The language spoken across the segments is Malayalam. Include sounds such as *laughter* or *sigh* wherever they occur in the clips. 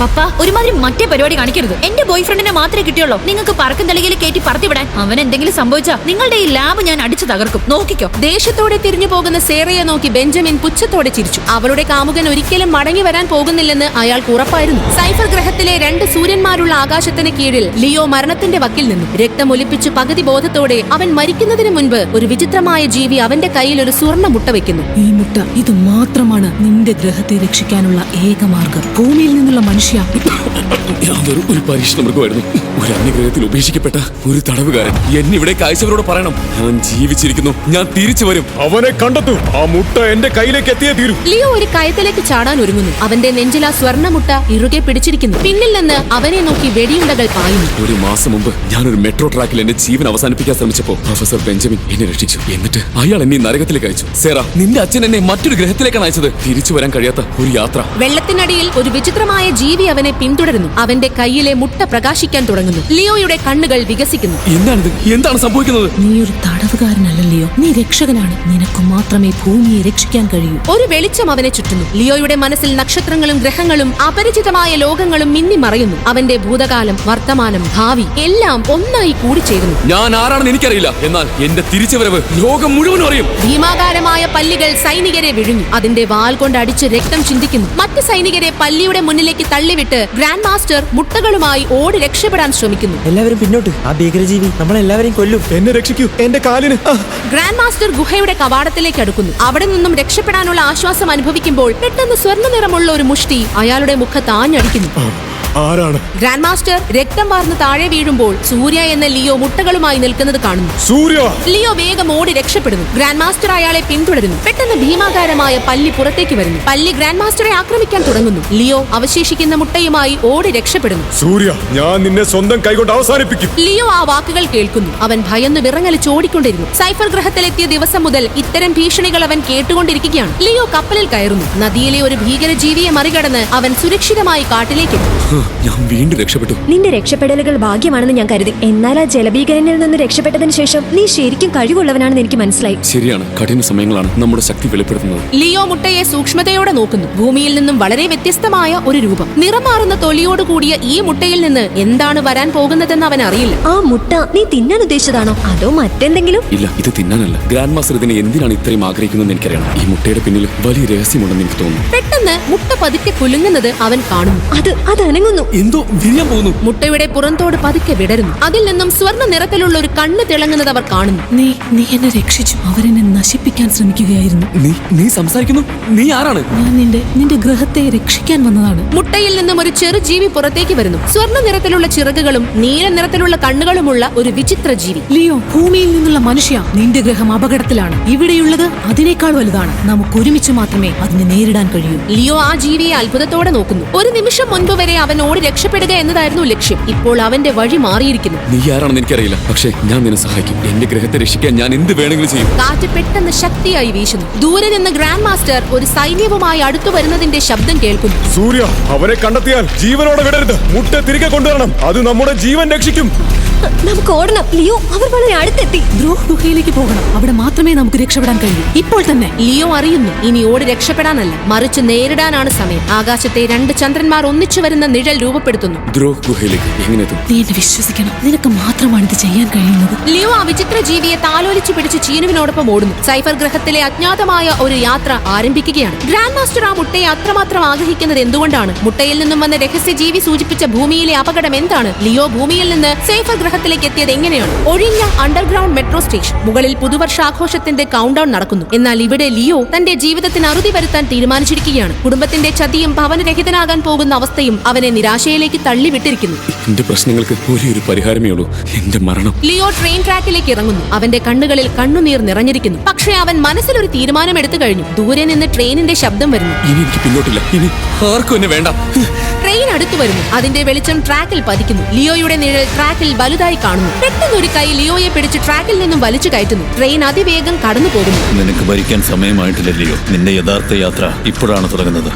പപ്പ ഒരുമാതിരി മറ്റേ പരിപാടി കാണിക്കരുത്. എന്റെ ബോയ് ഫ്രണ്ടിനെ മാത്രമേ കിട്ടിയുള്ളൂ. നിങ്ങൾക്ക് പറക്കും തലകയിൽ കയറ്റി പറത്തിവിടാൻ അവൻ എന്തെങ്കിലും സംഭവിച്ചാ നിങ്ങളുടെ ഈ ലാബ് ഞാൻ അടിച്ചു തകർക്കും. നോക്കിക്കോ. ദേഷ്യത്തോടെ തിരിഞ്ഞു പോകുന്ന സേറയെ നോക്കി ബെഞ്ചമിൻ പുച്ഛത്തോടെ ചിരിച്ചു. അവളുടെ കാമുകൻ ഒരിക്കലും മടങ്ങി വരാൻ പോകുന്നില്ലെന്ന് അയാൾക്ക് ഉറപ്പായിരുന്നു. സൈഫർ ഗ്രഹത്തിലെ രണ്ട് സൂര്യന്മാരുള്ള ആകാശത്തിന് കീഴിൽ ലിയോ മരണത്തിന്റെ വക്കിൽ നിന്നു. രക്തമൊലിപ്പിച്ച് പകുതി ബോധത്തോടെ അവൻ മരിക്കുന്നതിന് മുൻപ് ഒരു വിചിത്രമായ ജീവി അവന്റെ കയ്യിൽ ഒരു സ്വർണ മുട്ട വെക്കുന്നു. ഈ മുട്ട ഇത് മാത്രമാണ് നിന്റെ ഗ്രഹത്തെ രക്ഷിക്കാനുള്ള ഏക മാർഗം. ഭൂമിയിൽ നിന്നുള്ള മനുഷ്യ ഞാൻ വെറും ഒരു പരീക്ഷണ മൃഗമായിരുന്നു. ഒരു അന്യഗ്രഹത്തിൽ ഉപേക്ഷിക്കപ്പെട്ട ഒരു തടവുകാരൻ. എന്നെ ഇവിടെ കാഴ്ചവരോട് പറയണം. ഞാൻ ജീവിച്ചിരിക്കുന്നു. ഞാൻ തിരിച്ചു വരും. അവനെ കണ്ടെത്തു. ആ മുട്ട എന്റെ കയ്യിലേക്ക് എത്തിയേ തീരൂ. ലിയോ ഒരു കയത്തിലേക്ക് ചാടാൻ ഒരുങ്ങുന്നു. അവന്റെ നെഞ്ചിൽ ആ സ്വർണമുട്ട ഇറുകെ പിടിച്ചിരിക്കുന്നു. പിന്നിൽ നിന്ന് അവനെ നോക്കി വെടിയുണ്ടകൾ പായുന്നു. ഒരു മാസം മുമ്പ് ഞാൻ ഒരു മെട്രോ ട്രാക്കിൽ എന്റെ ജീവൻ അവസാനിപ്പിക്കാൻ ശ്രമിച്ചപ്പോ പ്രൊഫസർ ബെഞ്ചമിൻ എന്നെ രക്ഷിച്ചു. എന്നിട്ട് അയാൾ എന്നെ നരകത്തിലേക്ക് അയച്ചു. സേറ നിന്റെ അച്ഛൻ എന്നെ മറ്റൊരു ഗ്രഹത്തിലേക്കാണ് അയച്ചത്. തിരിച്ചു വരാൻ കഴിയാത്ത ഒരു യാത്ര. വെള്ളത്തിനടിയിൽ ഒരു വിചിത്രമായ ജീവി അവനെ പിന്തുടരുന്നു. അവന്റെ കയ്യിലെ മുട്ട പ്രകാശിക്കാൻ തുടങ്ങുന്നു. ലിയോയുടെ കണ്ണുകൾ വികസിക്കുന്നു. എന്താണിത്? എന്താണ് സംഭവിക്കുന്നത്? നീ ഒരു തടവുകാരനല്ല ലിയോ. നീ രക്ഷകനാണ്. നിനക്ക് മാത്രമേ ഭൂമിയെ രക്ഷിക്കാൻ കഴിയൂ. ഒരു വെളിച്ചം അവനെ ചുറ്റുന്നു. ലിയോയുടെ മനസ്സിൽ നക്ഷത്രങ്ങളും ഗ്രഹങ്ങളും അപരിചിതമായ ലോകങ്ങളും മിന്നി മറയുന്നു. അവന്റെ ഭൂതകാലം വർത്തമാനം ഭാവി എല്ലാം ഒന്നായി കൂടിച്ചേരുന്നു ഞാൻ ആരാണെന്ന് എനിക്കറിയില്ല. എന്നാൽ എന്റെ തിരിച്ചുവരവ് ലോകം മുഴുവൻ അറിയും. ഭീമാകാരമായ പല്ലികൾ സൈനികരെ വിഴുങ്ങി. അതിന്റെ വാൽ കൊണ്ട് അടിച്ച് രക്തം ചിന്തിക്കുന്നു. മറ്റ് സൈനികരെ പല്ലിയുടെ മുന്നിലേക്ക് തള്ളിവിട്ട് ഗ്രാൻഡ് മാസ്റ്റർ മുട്ടകളുമായി ഓടി രക്ഷപ്പെടാൻ ശ്രമിക്കുന്നു. എല്ലാവരും പിന്നോട്ട്. ആ ഭീകരജീവി നമ്മളെല്ലാവരെയും കൊല്ലും. എന്നെ രക്ഷിക്കൂ. എന്റെ കാലിന്. ഗ്രാൻഡ് മാസ്റ്റർ ഗുഹയുടെ കവാടത്തിലേക്ക് അടുക്കുന്നു. അവിടെ നിന്നും രക്ഷപ്പെടാനുള്ള ആശ്വാസം അനുഭവിക്കുമ്പോൾ പെട്ടെന്ന് സ്വർണ നിറമുള്ള ഒരു മുഷ്ടി അയാളുടെ മുഖത്ത് ആഞ്ഞടിക്കുന്നു. ആരാണ്? ഗ്രാൻഡ് മാസ്റ്റർ രക്തം വാർന്ന് താഴെ വീഴുമ്പോൾ സൂര്യ എന്ന ലിയോ മുട്ടകളുമായി നിൽക്കുന്നത് കാണുന്നു. സൂര്യ! ലിയോ വേഗം ഓടി രക്ഷപ്പെടുന്നു. ഗ്രാൻഡ് മാസ്റ്റർ അയാളെ പിന്തുടരുന്നു. പെട്ടെന്ന് ഭീമാകാരമായ പല്ലി പുറത്തേക്ക് വരുന്നു. പല്ലി ഗ്രാൻഡ് മാസ്റ്ററെ ആക്രമിക്കാൻ തുടങ്ങുന്നു. ലിയോ അവശേഷിക്കുന്ന മുട്ടയുമായി ഓടി രക്ഷപ്പെടുന്നു. സൂര്യ ഞാൻ നിന്നെ സ്വന്തം കൈകൊണ്ട് അവസാനിപ്പിക്കും. ലിയോ ആ വാക്കുകൾ കേൾക്കുന്നു. അവൻ ഭയന്ന് വിറങ്ങലിച്ച് ഓടിക്കൊണ്ടിരുന്നു. സൈഫർ ഗ്രഹത്തിലെത്തിയ ദിവസം മുതൽ ഇത്തരം ഭീഷണികൾ അവൻ കേട്ടുകൊണ്ടിരിക്കുകയാണ്. ലിയോ കപ്പലിൽ കയറുന്നു. നദിയിലെ ഒരു ഭീകര ഭീകരജീവിയെ മറികടന്ന് അവൻ സുരക്ഷിതമായി കാട്ടിലേക്ക് ഹ്, ഞാൻ വീണ്ടും രക്ഷപ്പെട്ടു. നിന്റെ രക്ഷപ്പെടലുകൾ ഭാഗ്യമാണെന്ന് ഞാൻ കരുതി. എന്നാൽ ആ ജലഭീകരനിൽ നിന്ന് രക്ഷപ്പെട്ടതിന് ശേഷം നീ ശരിക്കും കഴിവുള്ളവനാണെന്ന് എനിക്ക് മനസ്സിലായി. ശരിയാണ്. കഠിന സമയങ്ങളാണ് നമ്മുടെ ശക്തി വെളിപ്പെടുത്തുന്നത്. ലിയോ മുട്ടയെ സൂക്ഷ്മതയോടെ നോക്കുന്നു. ഭൂമിയിൽ നിന്നും വളരെ വ്യത്യസ്തമായ ഒരു രൂപം. നിറമാറുന്ന തൊലിയോട് കൂടിയ ഈ മുട്ടയിൽ നിന്ന് എന്താണ് വരാൻ പോകുന്നതെന്ന് അവൻ അറിയില്ല. ആ മുട്ട നീ തിന്നാൻ ഉദ്ദേശിച്ചതാണോ? അതോ മറ്റെന്തെങ്കിലും? ഇല്ല ഇത് തിന്നാനല്ല. ഗ്രാൻഡ് മാസ്റ്റർ ഇതിനെ എന്തിനാണ് ഇത്രയും ആഗ്രഹിക്കുന്നതെന്ന് എനിക്കറിയണം. ഈ മുട്ടയുടെ പിന്നിൽ വലിയ രഹസ്യമുണ്ടെന്ന് എനിക്ക് തോന്നുന്നു. പെട്ടെന്ന് മുട്ട പതുക്കെ കുലുങ്ങുന്നത് അവൻ കാണുന്നു. അത് അത് അനങ്ങുന്നു. എന്തോ വിരിയാൻ പോകുന്നു മുട്ടയുടെ പുറന്തോട് പതുക്കെ വിടരുന്നു. അതിൽ നിന്നും സ്വർണ നിറത്തിലുള്ള ഒരു കണ്ണ് തിളങ്ങുന്നത് അവർ കാണുന്നു. നീ നീ എന്നെ രക്ഷിച്ചു. അവരെന്നെ നശിപ്പിക്കാൻ ശ്രമിക്കുകയായിരുന്നു. നീ നീ സംസാരിക്കുന്നു? നീ ആരാണ്? ഞാൻ നിന്റെ നിന്റെ ഗ്രഹത്തെ രക്ഷിക്കാൻ വന്നതാണ്. മുട്ടയിൽ നിന്നും ഒരു ചെറു ജീവി പുറത്തേക്ക് വരുന്നു. സ്വർണ നിറത്തിലുള്ള ചിറകുകളും നീല നിറത്തിലുള്ള കണ്ണുകളുമുള്ള ഒരു വിചിത്ര ജീവി. ലിയോ ഭൂമിയിൽ നിന്നുള്ള മനുഷ്യ നിന്റെ ഗ്രഹം അപകടത്തിലാണ്. ഇവിടെയുള്ളത് അതിനേക്കാൾ വലുതാണ്. നമുക്ക് ഒരുമിച്ച് മാത്രമേ അതിനെ നേരിടാൻ കഴിയൂ. ലിയോ ആ ജീവിയെ അത്ഭുതത്തോടെ നോക്കുന്നു. ഒരു നിമിഷം മുൻപ് വരെ അവൻ ഓടി രക്ഷപ്പെടുക എന്നതായിരുന്നു ലക്ഷ്യം. ഇപ്പോൾ അവന്റെ വഴി മാറിയിരിക്കുന്നു. നീ ആരാണെന്ന് എനിക്കറിയില്ല. പക്ഷേ ഞാൻ നിന്നെ സഹായിക്കും. എന്റെ ഗ്രഹത്തെ രക്ഷിക്കാൻ ഞാൻ എന്ത് വേണമെങ്കിലും ചെയ്യും. കാറ്റ് പെട്ടെന്ന് ശക്തിയായി വീശുന്നു. ദൂരെ നിന്ന് ഗ്രാൻഡ് മാസ്റ്റർ ഒരു സൈന്യവുമായി അടുത്തു വരുന്നതിന്റെ ശബ്ദം കേൾക്കുന്നു. സൂര്യ അവനെ കണ്ടെത്തിയാൽ ജീവനോടെ വിടരുത്. മുട്ട തിരികെ കൊണ്ടുവരണം. അത് നമ്മുടെ ജീവൻ രക്ഷിക്കും. നമുക്ക് ഓടണം. ലിയോ അവർ വളരെ അടുത്തെത്തി. ദ്രോഹ് ഗുഹയിലേക്ക് പോകണം. അവിടെ മാത്രമേ നമുക്ക് രക്ഷപ്പെടാൻ കഴിയൂ. ഇപ്പോൾ തന്നെ ലിയോ അറിയുന്നു. ഇനി ഓടി രക്ഷപ്പെടാനല്ല. മറിച്ച് നേരിടാനാണ് സമയം. ആകാശത്തെ രണ്ട് ചന്ദ്രന്മാർ ഒന്നിച്ചു വരുന്ന നിഴൽ രൂപപ്പെടുത്തുന്നു. ദ്രോഹ് ഗുഹയിലേക്ക് എങ്ങനെ നീ എന്നെ വിശ്വസിക്കണം. നിനക്ക് മാത്രമാണ് ഇത് ചെയ്യാൻ കഴിയുന്നത്. ലിയോ ആ വിചിത്ര ജീവിയെ താലോലിച്ചു പിടിച്ച് ചീനുവിനോടൊപ്പം ഓടുന്നു. സൈഫർ ഗ്രഹത്തിലെ അജ്ഞാതമായ ഒരു യാത്ര ആരംഭിക്കുകയാണ്. ഗ്രാൻഡ് മാസ്റ്റർ ആ മുട്ടയെ അത്രമാത്രം ആഗ്രഹിക്കുന്നത് എന്തുകൊണ്ടാണ്? മുട്ടയിൽ നിന്നും വന്ന രഹസ്യ ജീവി സൂചിപ്പിച്ച ഭൂമിയിലെ അപകടം എന്താണ്? ലിയോ ഭൂമിയിൽ നിന്ന് സൈഫർ ഗ്രഹത്തിലേക്ക് എത്തിയത് എങ്ങനെയാണ് ഒഴിഞ്ഞ അണ്ടർഗ്രൗണ്ട് മെട്രോ സ്റ്റേഷൻ മുകളിൽ പുതുവർഷാഘോഷത്തിന്റെ കൗണ്ട് ഡൗൺ നടക്കുന്നു. എന്നാൽ ഇവിടെ ലിയോ തന്റെ ജീവിതത്തിന് അറുതി വരുത്താൻ തീരുമാനിച്ചിരിക്കുകയാണ്. കുടുംബത്തിന്റെ ചതിയും ഭവനരഹിതനാകാൻ പോകുന്ന അവസ്ഥയും അവനെ നിരാശയിലേക്ക് തള്ളിവിട്ടിരിക്കുന്നു. എന്റെ പ്രശ്നങ്ങൾക്ക് ഒരേ ഒരു പരിഹാരമേ ഉള്ളൂ. എന്റെ മരണം. ലിയോ ട്രെയിൻ ട്രാക്കിലേക്ക് ഇറങ്ങുന്നു. അവന്റെ കണ്ണുകളിൽ കണ്ണുനീർ നിറഞ്ഞിരിക്കുന്നു. പക്ഷേ അവൻ മനസ്സിലൊരു തീരുമാനം എടുത്തു കഴിഞ്ഞു. ദൂരെ നിന്ന് ട്രെയിനിന്റെ ശബ്ദം വരുന്നു. ഇനി എനിക്ക് പിന്നോട്ടില്ല. ഇനി ആർക്കും എന്നെ വേണ്ട. അടുത്തു വരുന്നു. അതിന്റെ വെളിച്ചം ട്രാക്കിൽ പതിക്കുന്നു. ലിയോയുടെ നിഴൽ ട്രാക്കിൽ വലുതായി കാണുന്നു. പെട്ടെന്ന് ഒരു കൈ ലിയോയെ പിടിച്ച് ട്രാക്കിൽ നിന്നും വലിച്ചു കയറ്റുന്നു. ട്രെയിൻ അതിവേഗം കടന്നു പോകുന്നു. നിനക്ക് ഭരിക്കാൻ സമയമായിട്ടില്ല ലിയോ. നിന്റെ യഥാർത്ഥ യാത്ര ഇപ്പോഴാണ് തുടങ്ങുന്നത്.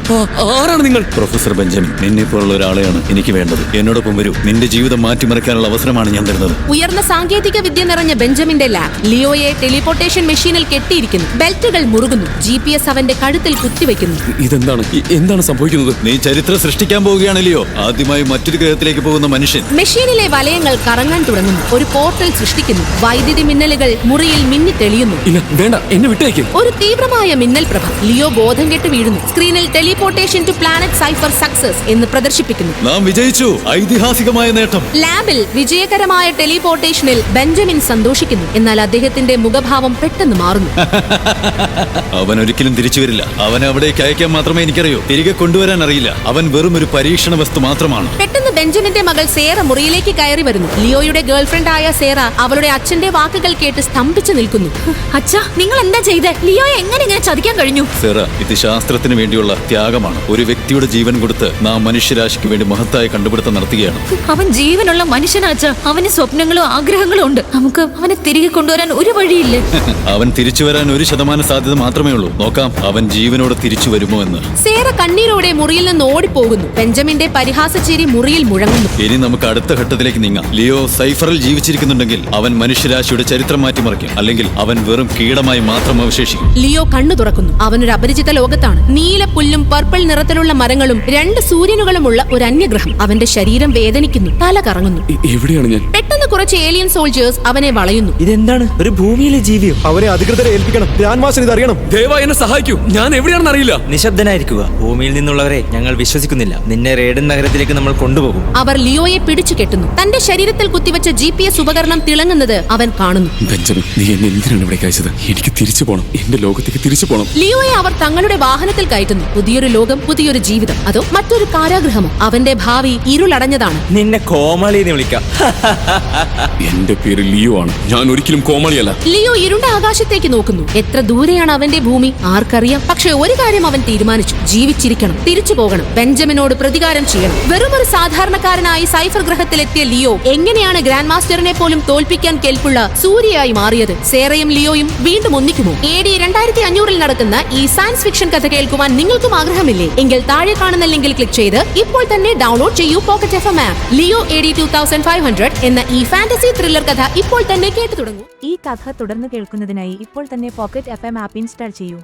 ആരാണ് നിങ്ങൾ? പ്രൊഫസർ ബെഞ്ചമിൻ നിന്നെ പോലുള്ള ഒരാളെയാണ് എനിക്ക് വേണ്ടത്. എന്നോടൊപ്പം വരൂ. നിന്റെ ജീവിതം മാറ്റിമറിക്കാനുള്ള അവസരമാണ് ഞാൻ തരുന്നത്. ഉയർന്ന സാങ്കേതിക വിദ്യ നിറഞ്ഞ ബെഞ്ചമിന്റെ ലാബ് ലിയോയെ ടെലിപോർട്ടേഷൻ മെഷീനിൽ കെട്ടിയിരിക്കുന്നു. ബെൽറ്റുകൾ മുറുകുന്നു. ജി പി എസ് അവന്റെ കഴുത്തിൽ കുത്തിവെക്കുന്നു. ഇതെന്താണ്? എന്താണ് സംഭവിക്കുന്നത്? നീ ചരിത്രം സൃഷ്ടിക്കാൻ പോവുക നോക്കുകയാണ് ലിയോ ആദ്യമായി മറ്റൊരു ഗ്രഹത്തിലേക്ക് പോകുന്ന മനുഷ്യൻ. മെഷീനിലെ വലയങ്ങൾ കറങ്ങാൻ തുടങ്ങുന്നു. ഒരു പോർട്ടൽ സൃഷ്ടിക്കുന്നു. വൈദ്യുതി മിന്നലുകൾ മുറിയിൽ മിന്നി തെളിയുന്നു. ഇല്ല വേണ്ട എന്നെ വിട്ടേക്ക്. ഒരു തീവ്രമായ മിന്നൽ പ്രഭ ലിയോ ബോധം കെട്ട് വീഴുന്നു. സ്ക്രീനിൽ teleportation to planet Cypher success എന്ന് പ്രദർശിപ്പിക്കുന്നു. നാം വിജയിച്ചു. ഐതിഹാസികമായ നേട്ടം. ലാബിൽ വിജയകരമായ ടെലിപോർട്ടേഷനിൽ ബെഞ്ചമിൻ സന്തോഷിക്കുന്നു. എന്നാൽ അദ്ദേഹത്തിന്റെ മുഖഭാവം പെട്ടെന്ന് മാറുന്നു. *laughs* അവൻ ഒരിക്കലും തിരിച്ചു വരില്ല. അവൻ അവിടേക്ക് അയക്കാൻ മാത്രമേ എനിക്കറിയൂ. തിരികെ കൊണ്ടുവരാൻ അറിയില്ല. അവൻ വെറും ഒരു പരീക്ഷണ വസ്തു മാത്രമാണ്. പെട്ടെന്ന് ബെഞ്ചമിന്റെ മകൾ സേറ മുറിയിലേക്ക് കയറി വരുന്നു. ലിയോയുടെ ഗേൾഫ്രണ്ട് ആയ സേറ അവളുടെ അച്ഛന്റെ വാക്കുകൾ കേട്ട് സ്തംഭിച്ചു നിൽക്കുന്നു. അച്ഛാ നിങ്ങൾ എന്താ ചെയ്തേ? ലിയോയെ എങ്ങനെ ഇങ്ങനെ ചതിക്കാൻ കഴിഞ്ഞു? സേറ ഇത് ശാസ്ത്രത്തിന് വേണ്ടിയുള്ള ത്യാഗമാണ്. ഒരു വ്യക്തിയുടെ ജീവൻ കൊടുത്ത് നാം മനുഷ്യരാശിക്ക് വേണ്ടി മഹത്തായ കണ്ടുപിടുത്തം നടത്തുകയാണ്. അവൻ ജീവനുള്ള മനുഷ്യനാച്ച അവന് സ്വപ്നങ്ങളും ആഗ്രഹങ്ങളും ഉണ്ട്. നമുക്ക് അവനെ തിരികെ കൊണ്ടുവരാൻ ഒരു വഴിയില്ല? *laughs* അവൻ തിരിച്ചു വരാൻ ഒരു ശതമാനം സാധ്യത മാത്രമേ ഉള്ളൂ. നോക്കാം അവൻ ജീവനോടെ തിരിച്ചു വരുമോ എന്ന്. സേറ കണ്ണീരോടെ മുറിയിൽ നിന്ന് ഓടിപ്പോകുന്നു. ബെഞ്ചമിന്റെ പരിഹാസ ചിരി മുറിയിൽ മുഴങ്ങുന്നു. ഇനി നമുക്ക് അടുത്ത ഘട്ടത്തിലേക്ക് നീങ്ങാം. ലിയോ സൈഫറിൽ ജീവിച്ചിരിക്കുന്നുണ്ടെങ്കിൽ അവൻ മനുഷ്യരാശിയുടെ ചരിത്രം മാറ്റിമറിക്കും. അല്ലെങ്കിൽ അവൻ വെറും കീടമായി മാത്രം അവശേഷിക്കും. ലിയോ കണ്ണു തുറക്കുന്നു. അവനൊരു അപരിചിത ലോകത്താണ്. നീല പുല്ലും പർപ്പിൾ നിറത്തിലുള്ള മരങ്ങളും രണ്ട് സൂര്യനുകളുമുള്ള ഒരു അന്യഗ്രഹം. അവന്റെ ശരീരം വേദനിക്കുന്നു. തല കറങ്ങുന്നു. എവിടെയാണ് ഞാൻ? പെട്ടെന്ന് കുറച്ച് ഏലിയൻ സോൾജേഴ്സ് അവനെ വളയുന്നു. ഇതെന്താണ്? ഒരു ഭൂമിയിലെ ജീവിയോ? അവരെ അധികൃതരെ ഏൽപ്പിക്കണം. ഗ്രാൻഡ് ഇത് അറിയണം. ദയവായി എന്നെ സഹായിക്കൂ. ഞാൻ എവിടെയാണെന്ന് അറിയില്ല. നിശബ്ദനായിരിക്കുക. ഭൂമിയിൽ നിന്നുള്ളവരെ ഞങ്ങൾ വിശ്വസിക്കുന്നില്ല. നിന്നെ റേഡൻ നഗരത്തിലേക്ക് നമ്മൾ കൊണ്ടുപോകും. അവർ ലിയോയെ പിടിച്ചു കെട്ടുന്നു. തന്റെ ശരീരത്തിൽ കുത്തിവെച്ച ജി പി എസ് ഉപകരണം തിളങ്ങുന്നത് അവൻ കാണുന്നു. ബെഞ്ചമിൻ നീ എന്നെ എന്തിനാണ് ഇവിടെ അയച്ചത്? എനിക്ക് തിരിച്ചു പോകണം എന്റെ ലോകത്തേക്ക് തിരിച്ചു പോകണം ലിയോയെ അവർ തങ്ങളുടെ വാഹനത്തിൽ കയറ്റുന്നു. പുതിയൊരു ലോകം പുതിയൊരു ജീവിതം. അതോ മറ്റൊരു കാരാഗ്രഹമോ? അവന്റെ ഭാവി ഇരുളടഞ്ഞതാണ്. നിന്നെ കോമാളി എന്ന് വിളിക്കാം. *laughs* എന്റെ പേര് ലിയോ ആണ്. ഞാൻ ഒരിക്കലും കോമളിയല്ല. ലിയോ ഇരുണ്ട ആകാശത്തേക്ക് നോക്കുന്നു. എത്ര ദൂരെയാണ് അവന്റെ ഭൂമി? ആർക്കറിയാം. പക്ഷെ ഒരു കാര്യം അവൻ തീരുമാനിച്ചു. ജീവിച്ചിരിക്കണം. തിരിച്ചു പോകണം. ബെഞ്ചമിനോട് പ്രതികാരം ചെയ്യണം. വെറും ഒരു സാധാരണക്കാരനായി സൈഫർ ഗ്രഹത്തിലെത്തിയ ലിയോ എങ്ങനെയാണ് ഗ്രാൻഡ് മാസ്റ്ററിനെ പോലും തോൽപ്പിക്കാൻ കേൾപ്പുള്ള സൂര്യയായി മാറിയത്? സേറയും ലിയോയും വീണ്ടും ഒന്നിക്കുമോ? എ ഡി രണ്ടായിരത്തി അഞ്ഞൂറിൽ നടക്കുന്ന ഈ സയൻസ് ഫിക്ഷൻ കഥ കേൾക്കുവാൻ നിങ്ങൾക്കും ആഗ്രഹമില്ലേ? എങ്കിൽ താഴെ കാണുന്ന ലിങ്കിൽ ക്ലിക്ക് ചെയ്ത് ഇപ്പോൾ തന്നെ ഡൗൺലോഡ് ചെയ്യൂ pocket F M app. Leo A D two thousand five hundred എന്ന ഈ ഫാന്റസി ത്രില്ലർ കഥ ഇപ്പോൾ തന്നെ കേട്ടു തുടങ്ങൂ. ഈ കഥ തുടർന്ന് കേൾക്കുന്നതിനായി ഇപ്പോൾ തന്നെ pocket F M app install ചെയ്യൂ.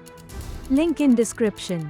Link in description